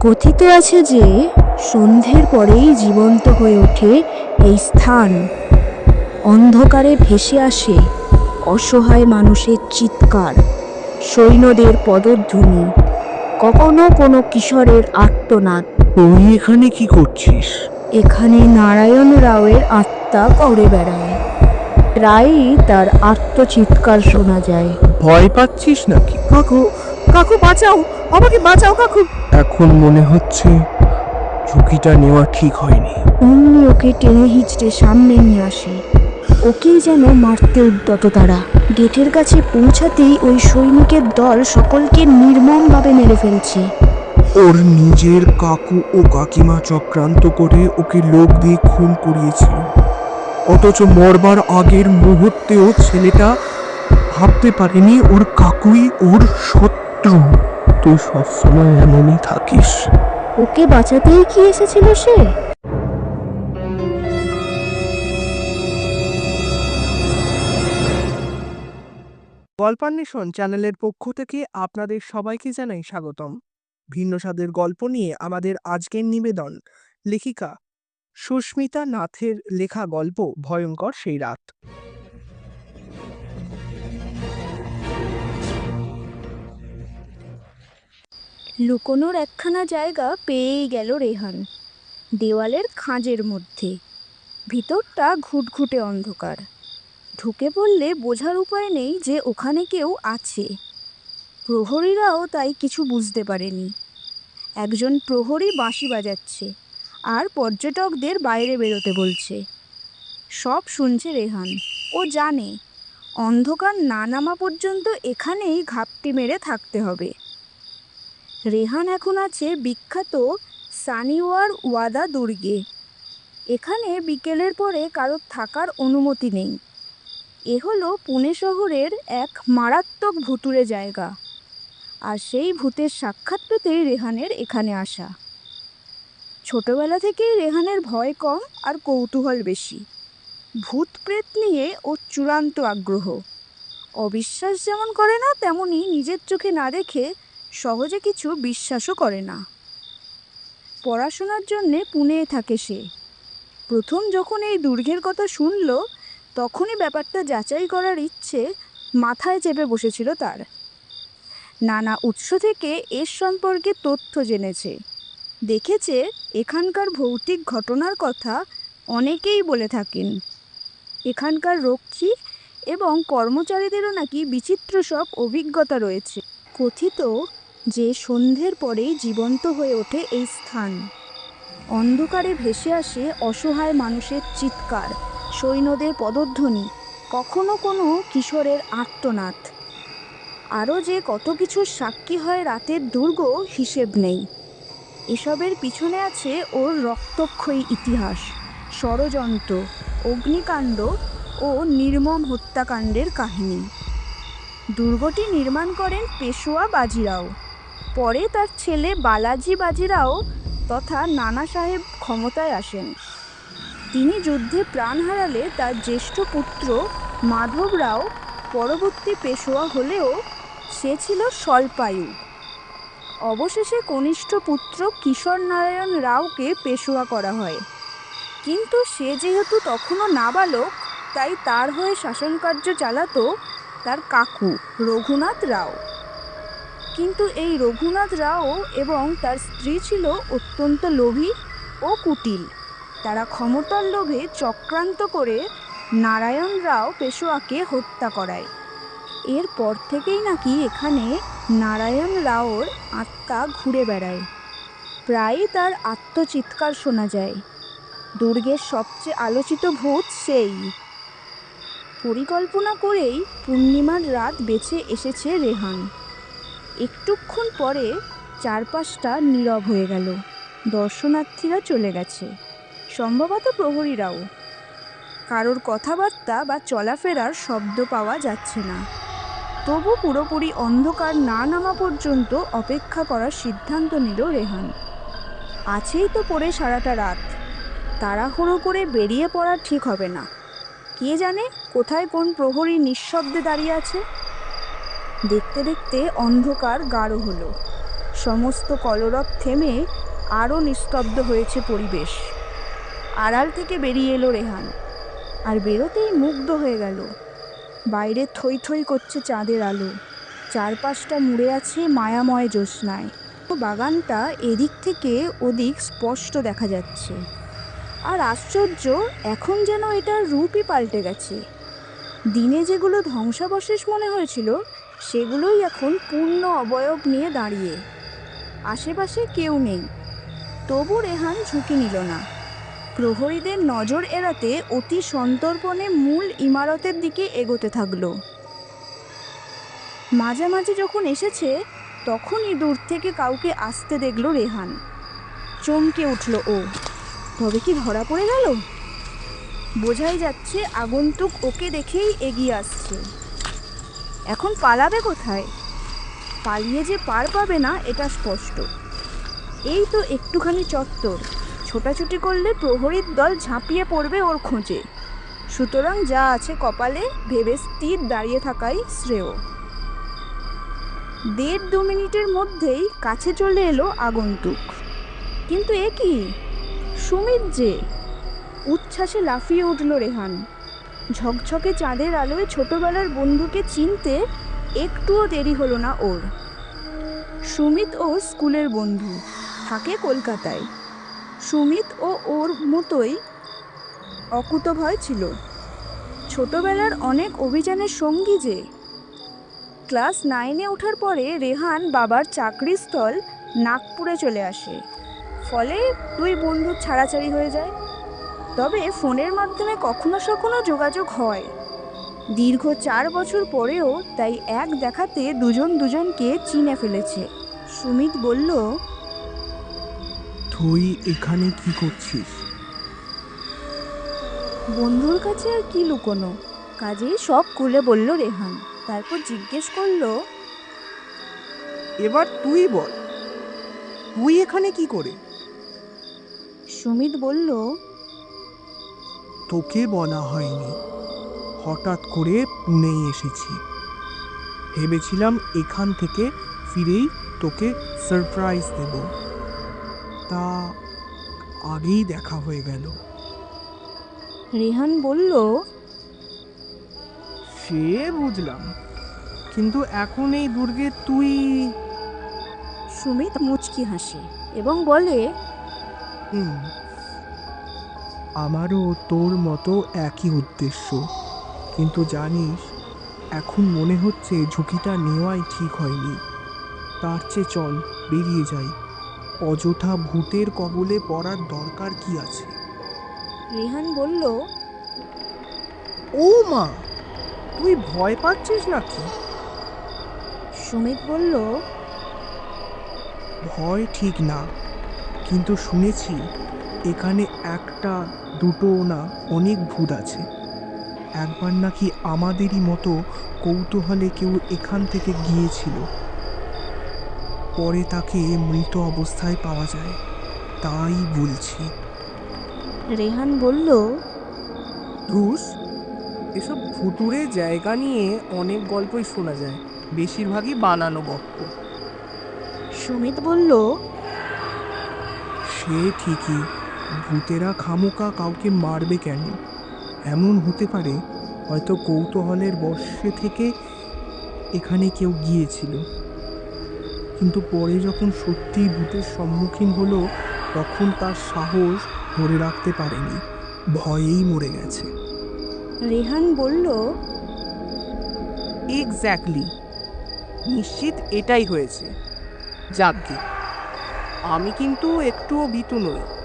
কথিত আছে যে সন্ধ্যের পরেই জীবন্ত হয়ে ওঠে এই স্থান। অন্ধকারে ভেসে আসে অসহায় মানুষের চিৎকার সৈন্যদের পদধ্বনি কখনো কোনো কিশোরের আত্মনাদ তুই এখানে কি করছিস? এখানে নারায়ণ রাওয়ের আত্মা করে বেড়ায়। প্রায়ই তার আত্মচিৎকার শোনা যায়। ভয় পাচ্ছিস নাকি? কাকু কাকু বাঁচাও আমাকে বাঁচাও কাকু। এখন মনে হচ্ছে ঝুঁকিটা নেওয়া ঠিক হয়নি। অমনি ওকে টেনে হিচড়ে সামনে নিয়ে আসে। ওকেই যেন মারতে উদ্যত তারা। গেটের কাছে পৌঁছাতেই ওই সৈনিকের দল সকলকে নির্মমভাবে মেরে ফেলছে। ওর নিজের কাকু ও কাকিমা চক্রান্ত করে ওকে লোক দিয়ে খুন করিয়েছিল। অথচ মরবার আগের মুহূর্তেও ছেলেটা ভাবতে পারেনি ওর কাকুই ওর শত্রু তুই সবসময় এমনই থাকিস। ওকে বাঁচাতেই কি এসেছিল সে? গল্পান্বেষণ চ্যানেলের পক্ষ থেকে আপনাদের সবাইকে জানাই স্বাগতম। ভিন্ন স্বাদের গল্প নিয়ে আমাদের আজকের নিবেদন। লেখিকা সুস্মিতা নাথের লেখা গল্প ভয়ঙ্কর সেই রাত। লুকোনোর একখানা জায়গা পেয়েই গেল রেহান, দেওয়ালের খাঁজের মধ্যে। ভিতরটা ঘুটঘুটে অন্ধকার। ঢুকে পড়লে বোঝার উপায় নেই যে ওখানে কেউ আছে। প্রহরীরাও তাই কিছু বুঝতে পারেনি। একজন প্রহরী বাঁশি বাজাচ্ছে আর পর্যটকদের বাইরে বেরোতে বলছে। সব শুনছে রেহান। ও জানে, অন্ধকার না নামা পর্যন্ত এখানেই ঘাপটি মেরে থাকতে হবে। রেহান এখন আছে বিখ্যাত সানিওয়ার ওয়াদা দুর্গে। এখানে বিকেলের পরে কারোর থাকার অনুমতি নেই। এ হলো পুনে শহরের এক মারাত্মক ভুতুরে জায়গা। আর সেই ভূতের সাক্ষাৎ পেতেই রেহানের এখানে আসা। ছোটবেলা থেকেই রেহানের ভয় কম আর কৌতূহল বেশি। ভূত প্রেত নিয়ে ওর চূড়ান্ত আগ্রহ। অবিশ্বাস যেমন করে না, তেমনি নিজের চোখে না দেখে সহজে কিছু বিশ্বাসও করে না। পড়াশোনার জন্যে পুনে থাকে সে। প্রথম যখন এই দুর্গের কথা শুনল, তখনই ব্যাপারটা যাচাই করার ইচ্ছে মাথায় চেপে বসেছিল তার। নানা উৎস থেকে এর সম্পর্কে তথ্য জেনেছে। দেখেছে এখানকার ভৌতিক ঘটনার কথা অনেকেই বলে থাকেন। এখানকার রক্ষী এবং কর্মচারীদেরও নাকি বিচিত্র সব অভিজ্ঞতা রয়েছে। কথিত যে সন্ধ্যের পরেই জীবন্ত হয়ে ওঠে এই স্থান। অন্ধকারে ভেসে আসে অসহায় মানুষের চিৎকার, সৈন্যদের পদধ্বনি, কখনো কোনো কিশোরের আর্তনাদ। আরও যে কত কিছুর সাক্ষী হয় রাতের দুর্গ, হিসেব নেই। এসবের পিছনে আছে ওর রক্তক্ষয়ী ইতিহাস, ষড়যন্ত্র, অগ্নিকাণ্ড ও নির্মম হত্যাকাণ্ডের কাহিনী। দুর্গটি নির্মাণ করেন পেশোয়া বাজিরাও। পরে তার ছেলে বালাজি বাজিরাও তথা নানা সাহেব ক্ষমতায় আসেন। তিনি যুদ্ধে প্রাণ হারালে তার জ্যেষ্ঠ পুত্র মাধব রাও পরবর্তী পেশোয়া হলেও সে ছিল স্বল্পায়ু। অবশেষে কনিষ্ঠ পুত্র কিশোর নারায়ণ রাওকে পেশোয়া করা হয়। কিন্তু সে যেহেতু তখনও নাবালক, তাই তার হয়ে শাসনকার্য চালাতো তার কাকু রঘুনাথ রাও। কিন্তু এই রঘুনাথ রাও এবং তার স্ত্রী ছিল অত্যন্ত লোভী ও কুটিল। তারা ক্ষমতার লোভে চক্রান্ত করে নারায়ণ রাও পেশোয়াকে হত্যা করায়। এরপর থেকেই নাকি এখানে নারায়ণ রাওর আত্মা ঘুরে বেড়ায়। প্রায়ই তার আত্মচিৎকার শোনা যায়। দুর্গের সবচেয়ে আলোচিত ভূত সেই। পরিকল্পনা করেই পূর্ণিমার রাত বেছে এসেছে রেহান। একটুক্ষণ পরে চারপাশটা নীরব হয়ে গেল। দর্শনার্থীরা চলে গেছে। সম্ভবত প্রহরীরাও। কারোর কথাবার্তা বা চলাফেরার শব্দ পাওয়া যাচ্ছে না। তবু পুরোপুরি অন্ধকার না নামা পর্যন্ত অপেক্ষা করার সিদ্ধান্ত নিল রেহান। আছেই তো পড়ে সারাটা রাত। তাড়াহুড়ো করে বেরিয়ে পড়া ঠিক হবে না। কে জানে কোথায় কোন প্রহরী নিঃশব্দে দাঁড়িয়ে আছে? দেখতে দেখতে অন্ধকার গাঢ় হলো। সমস্ত কলরব থেমে আরও নিস্তব্ধ হয়েছে পরিবেশ। আড়াল থেকে বেরিয়ে এলো রেহান। আর বেরোতেই মুগ্ধ হয়ে গেল। বাইরে থই থই করছে চাঁদের আলো। চারপাশটা মুড়ে আছে মায়াময় জ্যোৎস্নায়। বাগানটা এদিক থেকে ওদিক স্পষ্ট দেখা যাচ্ছে। আর আশ্চর্য, এখন যেন এটার রূপই পাল্টে গেছে। দিনে যেগুলো ধ্বংসাবশেষ মনে হয়েছিল সেগুলোই এখন পূর্ণ অবয়ব নিয়ে দাঁড়িয়ে। আশেপাশে কেউ নেই। তবু রেহান ঝুঁকি নিল না। প্রহরীদের নজর এড়াতে অতি সন্তর্পণে মূল ইমারতের দিকে এগোতে থাকল। মাঝামাঝি যখন এসেছে, তখনই দূর থেকে কাউকে আসতে দেখল রেহান। চমকে উঠল ও, তবে কি ধরা পড়ে গেল? বোঝাই যাচ্ছে, আগন্তুক ওকে দেখেই এগিয়ে আসছে। এখন পালাবে কোথায়? পালিয়ে যে পার পাবে না, এটা স্পষ্ট। এই তো একটুখানি চত্বর। ছোটাছুটি করলে প্রহরীর দল ঝাঁপিয়ে পড়বে ওর খোঁজে। সুতরাং যা আছে কপালে, ভেবে স্থির দাঁড়িয়ে থাকাই শ্রেয়। দেড় দু মিনিটের মধ্যেই কাছে চলে এলো আগন্তুক। কিন্তু এ কি? সুমিত যে? উচ্ছ্বাসে লাফিয়ে উঠল রেহান। ঝকঝকে চাঁদের আলোয় ছোটবেলার বন্ধুকে চিনতে একটুও দেরি হলো না ওর। সুমিত ও স্কুলের বন্ধু, থাকে কলকাতায়। সুমিত ও ওর মতোই অকুতভয় ছিল। ছোটবেলার অনেক অভিযানের সঙ্গী যে। ক্লাস নাইনে ওঠার পরে রেহান বাবার চাকরিস্থল নাগপুরে চলে আসে। ফলে দুই বন্ধু ছাড়াছাড়ি হয়ে যায়। তবে ফোনের মাধ্যমে কখনো সখনো যোগাযোগ হয়। দীর্ঘ চার বছর পরেও তাই এক দেখাতে দুজন দুজনকে চিনে ফেলেছে। সুমিত বলল তুই এখানে কি করছিস? বন্ধুর কাছে আর কি লুকোনো? কাজেই সব খুলে বলল রেহান। তারপর জিজ্ঞেস করল এবার তুই বল তুই এখানে কি করে? সুমিত বলল তোকে বলা হয়নি। হঠাৎ করে পুনেই এসেছি। ভেবেছিলাম এখান থেকে ফিরেই তোকে সারপ্রাইজ দেব। তা আগেই দেখা হয়ে গেল। রেহান বলল সে বুঝলাম। কিন্তু এখন এই দুর্গে তুই সুমিত মুচকি হাসে এবং বলে হুম। আমারও তোর মতো একই উদ্দেশ্য। কিন্তু জানিস এখন মনে হচ্ছে ঝুঁকিটা নেওয়াই ঠিক হয়নি। তার চেয়ে চল বেরিয়ে যাই। অযথা ভূতের কবলে পড়ার দরকার কি আছে? রেহান বলল ও মা! তুই ভয় পাচ্ছিস নাকি? সুমিত বলল ভয় ঠিক না কিন্তু শুনেছি এখানে একটা দুটো না অনেক ভূত আছে। একবার নাকি আমাদেরই মতো কৌতূহলে কেউ এখান থেকে গিয়েছিল। পরে তাকে মৃত অবস্থায় পাওয়া যায় তাই বলছি। রেহান বলল ধুস এসব ভুতুরে জায়গা নিয়ে অনেক গল্পই শোনা যায় বেশিরভাগই বানানো গল্প সুমিত বলল সে ঠিকই। ভূতেরা খামোকা কাউকে মারবে কেন? এমন হতে পারে হয়তো কৌতূহলের বর্ষে থেকে এখানে কেউ গিয়েছিল। কিন্তু পরে যখন সত্যিই ভূতের সম্মুখীন হলো তখন তার সাহস ধরে রাখতে পারেনি। ভয়েই মরে গেছে। রেহান বলল এক্স্যাক্টলি নিশ্চিত এটাই হয়েছে। যাকে আমি কিন্তু একটুও ভীতু নই।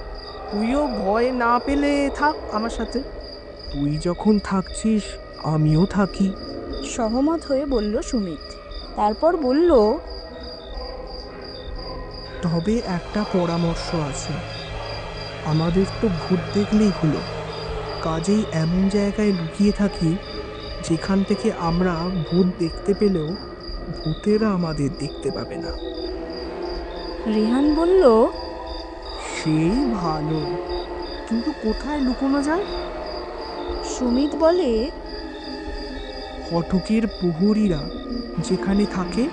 তুইও ভয় না পেলে থাক আমার সাথে। তুই যখন থাকছিস আমিও থাকি। সহমত হয়ে বলল সুমিত। তারপর বলল তবে একটা পরামর্শ আছে। আমাদের তো ভূত দেখলেই হলো। কাজেই এমন জায়গায় লুকিয়ে থাকি যেখান থেকে আমরা ভূত দেখতে পেলেও ভূতেরা আমাদের দেখতে পাবে না। রেহান বলল সেই ভালো। কিন্তু কোথায় লুকোনো যায়? সুমিত বলে ফটকের প্রহরীরা যেখানে থাকে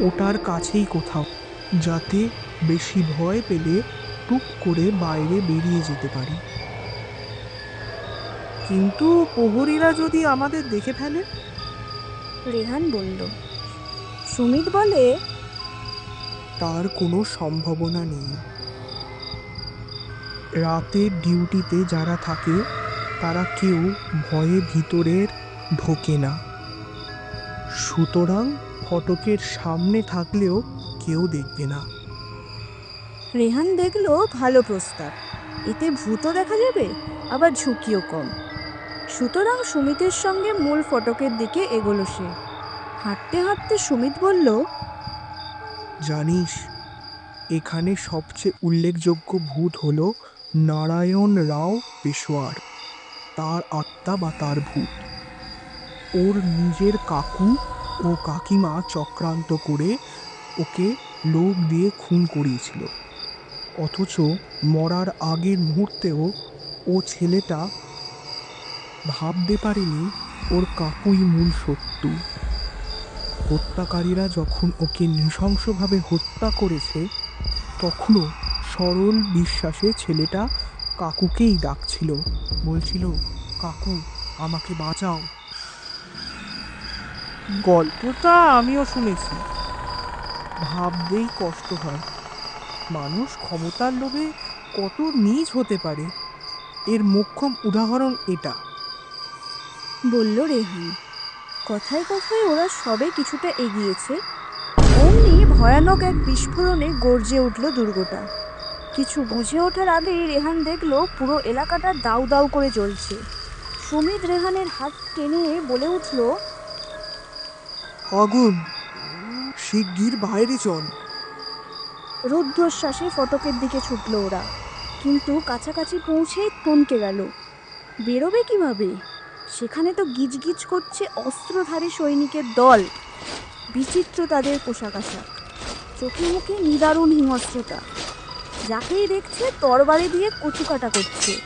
ওটার কাছেই কোথাও যাতে বেশি ভয় পেলে টুক করে বাইরে বেরিয়ে যেতে পারি। কিন্তু প্রহরীরা যদি আমাদের দেখে ফেলে? রেহান বলল। সুমিত বলে তার কোনো সম্ভাবনা নেই। রাতের ডিউটিতে যারা থাকে তারা কেউ ভয়ে ভিতরের ঢোকে না। সুতরাং ফটকের সামনে থাকলেও কেউ দেখবে না। রেহান দেখল ভালো প্রস্তাব। এতে ভূতও দেখা যাবে আবার ঝুঁকিও কম। সুতরাং সুমিতের সঙ্গে মূল ফটকের দিকে এগোলো সে। হাঁটতে হাঁটতে সুমিত বলল জানিস এখানে সবচেয়ে উল্লেখযোগ্য ভূত হলো নারায়ণ রাও পেশোয়ার, তার আত্মা বা তার ভূত। ওর নিজের কাকু ও কাকিমা চক্রান্ত করে ওকে লোক দিয়ে খুন করিয়েছিল। অথচ মরার আগের মুহূর্তেও ও ছেলেটা ভাবতে পারেনি ওর কাকুই মূল শত্রু। হত্যাকারীরা যখন ওকে নৃশংসভাবে হত্যা করেছে, তখনও সরল বিশ্বাসে ছেলেটা কাকুকেই ডাকছিল। বলছিল, কাকু, আমাকে বাঁচাও। গল্পটা আমিও শুনেছি। ভাবতেই কষ্ট হয়। মানুষ ক্ষমতার লোভে কত নিজ হতে পারে? এর মোক্ষম উদাহরণ এটা। বলল রেহান, কথায় কথায় ওরা সবে কিছুটা এগিয়েছে। অমনি ভয়ানক এক বিস্ফোরণে গর্জে উঠল দুর্গটা। কিছু বুঝে ওঠার আগেই রেহান দেখল পুরো এলাকাটা দাউ দাউ করে জ্বলছে। সুমিত রেহানের হাত টেনে বলে উঠল আগুন শিগগির বাইরে চল। রুদ্ধশ্বাসে ফটকের দিকে ছুটল ওরা কিন্তু কাছাকাছি পৌঁছেই থমকে গেল। বেরোবে কীভাবে? সেখানে তো গিজগিজ করছে অস্ত্রধারী সৈনিকের দল। বিচিত্র তাদের পোশাক আশাক। চোখে মুখে নিদারুণ হিংস্রতা। যাকেই দেখছে তরবারি দিয়ে কচুকাটা করছে।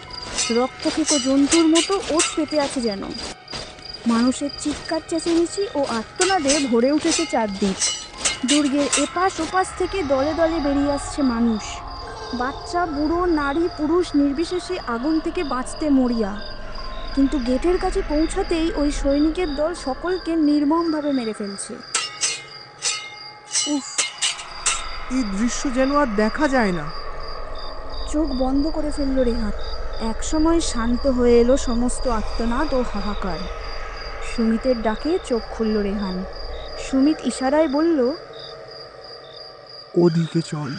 রক্তক্ষেকো জন্তুর মতো ওট পেতে আছে যেন। মানুষের চিৎকার, চেঁচেমেচি ও আত্মনাদে ভরে উঠেছে চারদিক। দুর্গের এপাশ ওপাশ থেকে দলে দলে বেরিয়ে আসছে মানুষ। বাচ্চা, বুড়ো, নারী, পুরুষ নির্বিশেষে আগুন থেকে বাঁচতে মরিয়া। কিন্তু গেটের কাছে পৌঁছাতেই ওই সৈনিকের দল সকলকে নির্মমভাবে মেরে ফেলছে। উফ, এই দৃশ্য যেন আর দেখা যায় না। চোখ বন্ধ করে ফেলল রেহাত একসময় শান্ত হয়ে এলো সমস্ত আত্মনাদ ও হাহাকার। সুমিতের ডাকে চোখ খুলল রেহান। সুমিত ইশারায় বলল ওদিকে চল।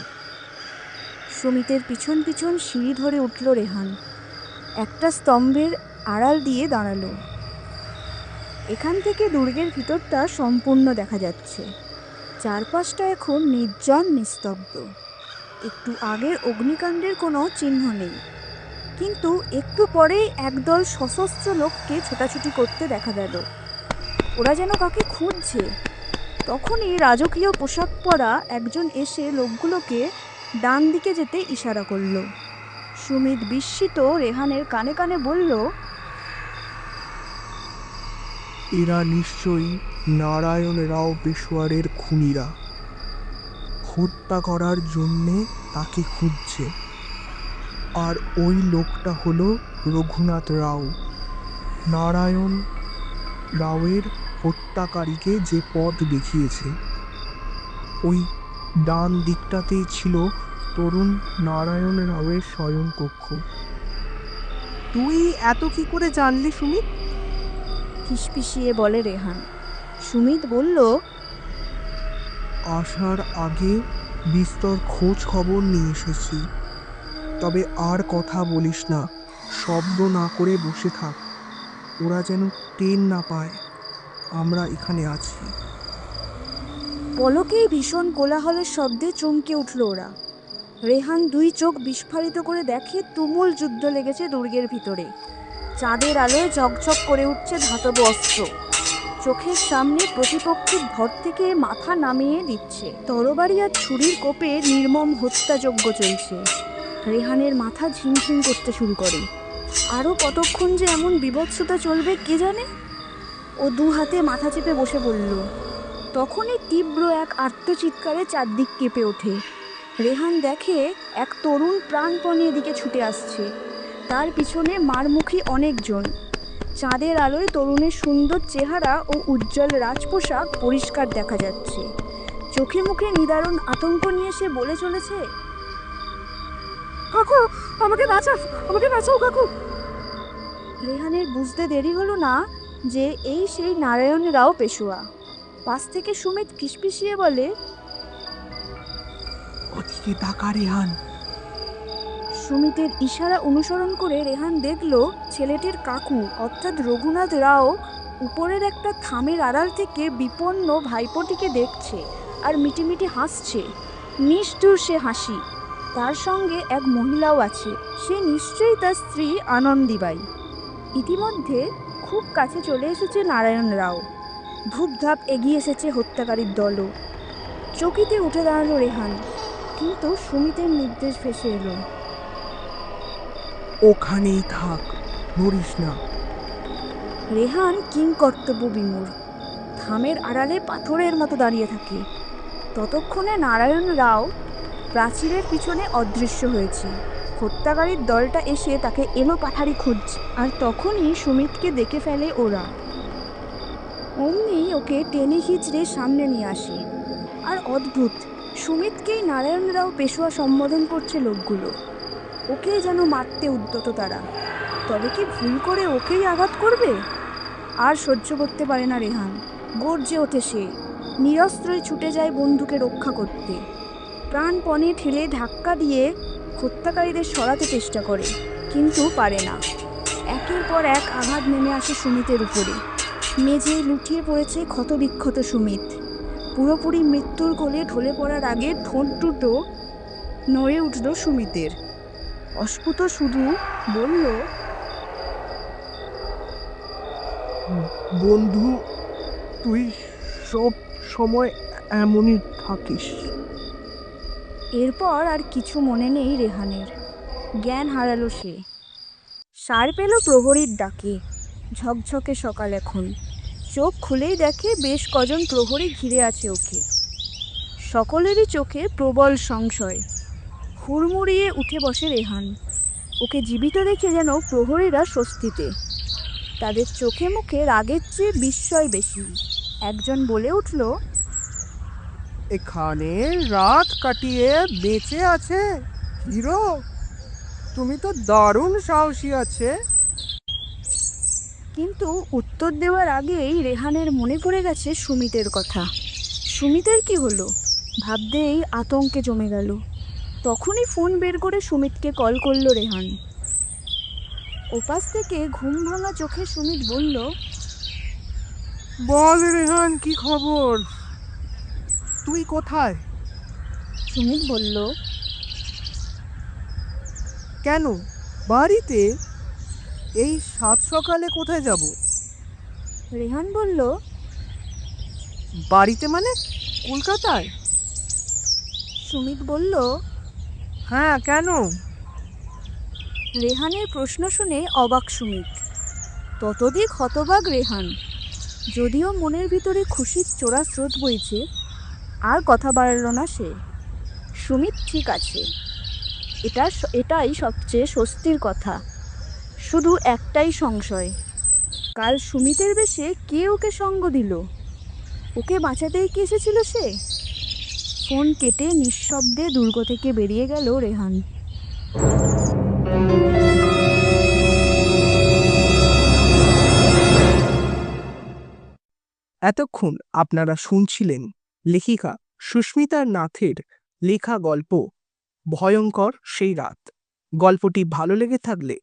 সুমিতের পিছন পিছন সিঁড়ি ধরে উঠল রেহান। একটা স্তম্ভের আড়াল দিয়ে দাঁড়াল। এখান থেকে দুর্গের ভিতরটা সম্পূর্ণ দেখা যাচ্ছে। চারপাশটা এখন নির্জন নিস্তব্ধ। একটু আগের অগ্নিকাণ্ডের কোনো চিহ্ন নেই। কিন্তু একটু পরেই একদল সশস্ত্র লোককে ছোটাছুটি করতে দেখা গেল। ওরা যেন কাকে খুঁজছে। তখনই রাজকীয় পোশাক পরা একজন এসে লোকগুলোকে ডান দিকে যেতে ইশারা করল। সুমিত বিস্মিত রেহানের কানে কানে বলল, এরা নিশ্চয়ই নারায়ণ রাও পেশোয়ারের খুনিরা। হত্যা করার জন্যে তাকে খুঁজছে। আর ওই লোকটা হলো রঘুনাথ রাও। নারায়ণ রাওয়ের হত্যাকারীকে যে পথ দেখিয়েছে। ওই ডান দিকটাতেই ছিল তরুণ নারায়ণ রাওয়ের শয়নকক্ষ তুই এত কি করে জানলি, সুমিত? ফিসফিসিয়ে বলে রেহান। সুমিত বলল আসার আগে বিস্তর খোঁজ খবর নিয়ে এসেছি। তবে আর কথা বলিস না, শব্দ না করে বসে থাক। ওরা যেন টেন না পায়, আমরা এখানে আছি। পলকেই ভীষণ কোলাহলের শব্দে চমকে উঠল ওরা। রেহান দুই চোখ বিস্ফারিত করে দেখে তুমুল যুদ্ধ লেগেছে দুর্গের ভিতরে। চাঁদের আলোয় ঝকঝক করে উঠছে ধাতব অস্ত্র। চোখের সামনে প্রতিপক্ষের ভর থেকে মাথা নামিয়ে দিচ্ছে। তরবারি আর ছুরির কোপে নির্মম হত্যাযজ্ঞ চলছে। রেহানের মাথা ঝিমঝিম করতে শুরু করে। আরও কতক্ষণ যে এমন বিভৎসতা চলবে কে জানে? ও দু হাতে মাথা চেপে বসে পড়ল তখনই তীব্র এক আত্মচিৎকারে চারদিক কেঁপে ওঠে। রেহান দেখে এক তরুণ প্রাণপণে এদিকে ছুটে আসছে। তার পিছনে মারমুখী অনেকজন। চাঁদের আলোয় তরুণের সুন্দর চেহারা ও উজ্জ্বল রাজপোশাক পরিষ্কার দেখা যাচ্ছে। চোখে মুখে নিদারুণ আতঙ্ক নিয়ে সে বলে চলেছে, কাকু, আমাকে বাঁচাও আমাকে বাঁচাও কাকু। রেহানের বুঝতে দেরি হলো না যে এই সেই নারায়ণ রাও পেশোয়া। পাশ থেকে সুমিত ফিসফিসিয়ে বলে ওদিকে তাকা রেহান সুমিতের ইশারা অনুসরণ করে রেহান দেখল, ছেলেটির কাকু, অর্থাৎ রঘুনাথ রাও, উপরের একটা থামের আড়াল থেকে বিপন্ন ভাইপোটিকে দেখছে আর মিটিমিটি হাসছে। নিষ্ঠুর সে হাসি। তার সঙ্গে এক মহিলাও আছে। সে নিশ্চয়ই তার স্ত্রী আনন্দিবাই। ইতিমধ্যে খুব কাছে চলে এসেছে নারায়ণ রাও। ধূপধাপ এগিয়ে এসেছে হত্যাকারীর দলও। চকিতে উঠে দাঁড়াল রেহান। কিন্তু সুমিতের নির্দেশ ভেসে এলো। ওখানেই থাক নড়িস না। রেহান কিং কর্তব্য বিমূর থামের আড়ালে পাথরের মতো দাঁড়িয়ে থাকে। ততক্ষণে নারায়ণ রাও প্রাচীরের পিছনে অদৃশ্য হয়েছে। হত্যাকারীর দলটা এসে তাকে এলো পাঠারি খুঁজছে আর তখনই সুমিতকে দেখে ফেলে ওরা। অমনি ওকে টেনে হিচড়ে সামনে নিয়ে আসে। আর অদ্ভুত, সুমিতকেই নারায়ণ রাও পেশোয়া সম্বোধন করছে লোকগুলো। ওকেই যেন মারতে উদ্যত তারা। তবে কি ভুল করে ওকেই আঘাত করবে? আর সহ্য করতে পারে না রেহান। গর্জে ওঠে সে। নিরস্ত্রই ছুটে যায় বন্ধুকে রক্ষা করতে। প্রাণপণে ঠেলে ধাক্কা দিয়ে হত্যাকারীদের সরাতে চেষ্টা করে, কিন্তু পারে না। একের পর এক আঘাত নেমে আসে সুমিতের উপরে। মেঝে লুটিয়ে পড়েছে ক্ষতবিক্ষত সুমিত। পুরোপুরি মৃত্যুর কোলে ঢলে পড়ার আগে ঠোঁট দুটো নড়ে উঠল সুমিতের। অস্ফুট শুধু বলল, বন্ধু, তুই সব সময় এমনই থাকিস। এরপর আর কিছু মনে নেই রেহানের। জ্ঞান হারালো সে। সার পেল প্রহরীর ডাকে। ঝকঝকে সকাল এখন। চোখ খুলেই দেখে বেশ কজন প্রহরী ঘিরে আছে ওকে। সকলেরই চোখে প্রবল সংশয়। হুড়মুড়িয়ে উঠে বসে রেহান। ওকে জীবিত দেখে যেন প্রহরীরা স্বস্তিতে। তাদের চোখে মুখে রাগের চেয়ে বিস্ময় বেশি। একজন বলে উঠল এখানে রাত কাটিয়ে বেঁচে আছে হিরো। তুমি তো দারুণ সাহসী আছে। কিন্তু উত্তর দেওয়ার আগেই রেহানের মনে পড়ে গেছে সুমিতের কথা। সুমিতের কি হলো? ভাবতেই আতঙ্কে জমে গেল। তখনই ফোন বের করে সুমিতকে কল করল রেহান। ওপাশ থেকে ঘুম ভাঙা চোখে সুমিত বলল বল রেহান কি খবর? তুই কোথায়? সুমিত বলল কেন? বাড়িতে? এই সাত সকালে কোথায় যাব? রেহান বলল বাড়িতে মানে কলকাতায়? সুমিত বলল হ্যাঁ কেন? রেহানের প্রশ্ন শুনে অবাক সুমিত। ততদিক হতবাক রেহান। যদিও মনের ভিতরে খুশির চোরা স্রোত বইছে, আর কথা বাড়ল না সে। সুমিত ঠিক আছে। এটা এটাই সবচেয়ে স্বস্তির কথা। শুধু একটাই সংশয়। কাল সুমিতের বেশে কে ওকে সঙ্গ দিল? ওকে বাঁচাতেই কি এসেছিল সে? ফোন কেটে নিঃশব্দে দুর্গ থেকে বেরিয়ে গেল রেহান। এতক্ষণ আপনারা শুনছিলেন লেখিকা সুস্মিতা নাথের লেখা গল্প, ভয়ঙ্কর সেই রাত। গল্পটি ভালো লেগে থাকলে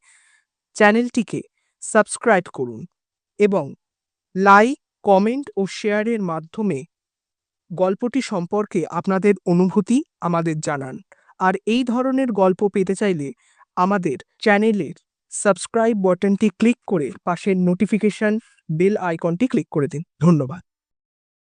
চ্যানেলটিকে সাবস্ক্রাইব করুন এবং লাইক, কমেন্ট ও শেয়ারের মাধ্যমে গল্পটি সম্পর্কে আপনাদের অনুভূতি আমাদের জানান। আর এই ধরনের গল্প পেতে চাইলে আমাদের চ্যানেলের সাবস্ক্রাইব বাটনটি ক্লিক করে পাশের নোটিফিকেশন বেল আইকনটি ক্লিক করে দিন। ধন্যবাদ।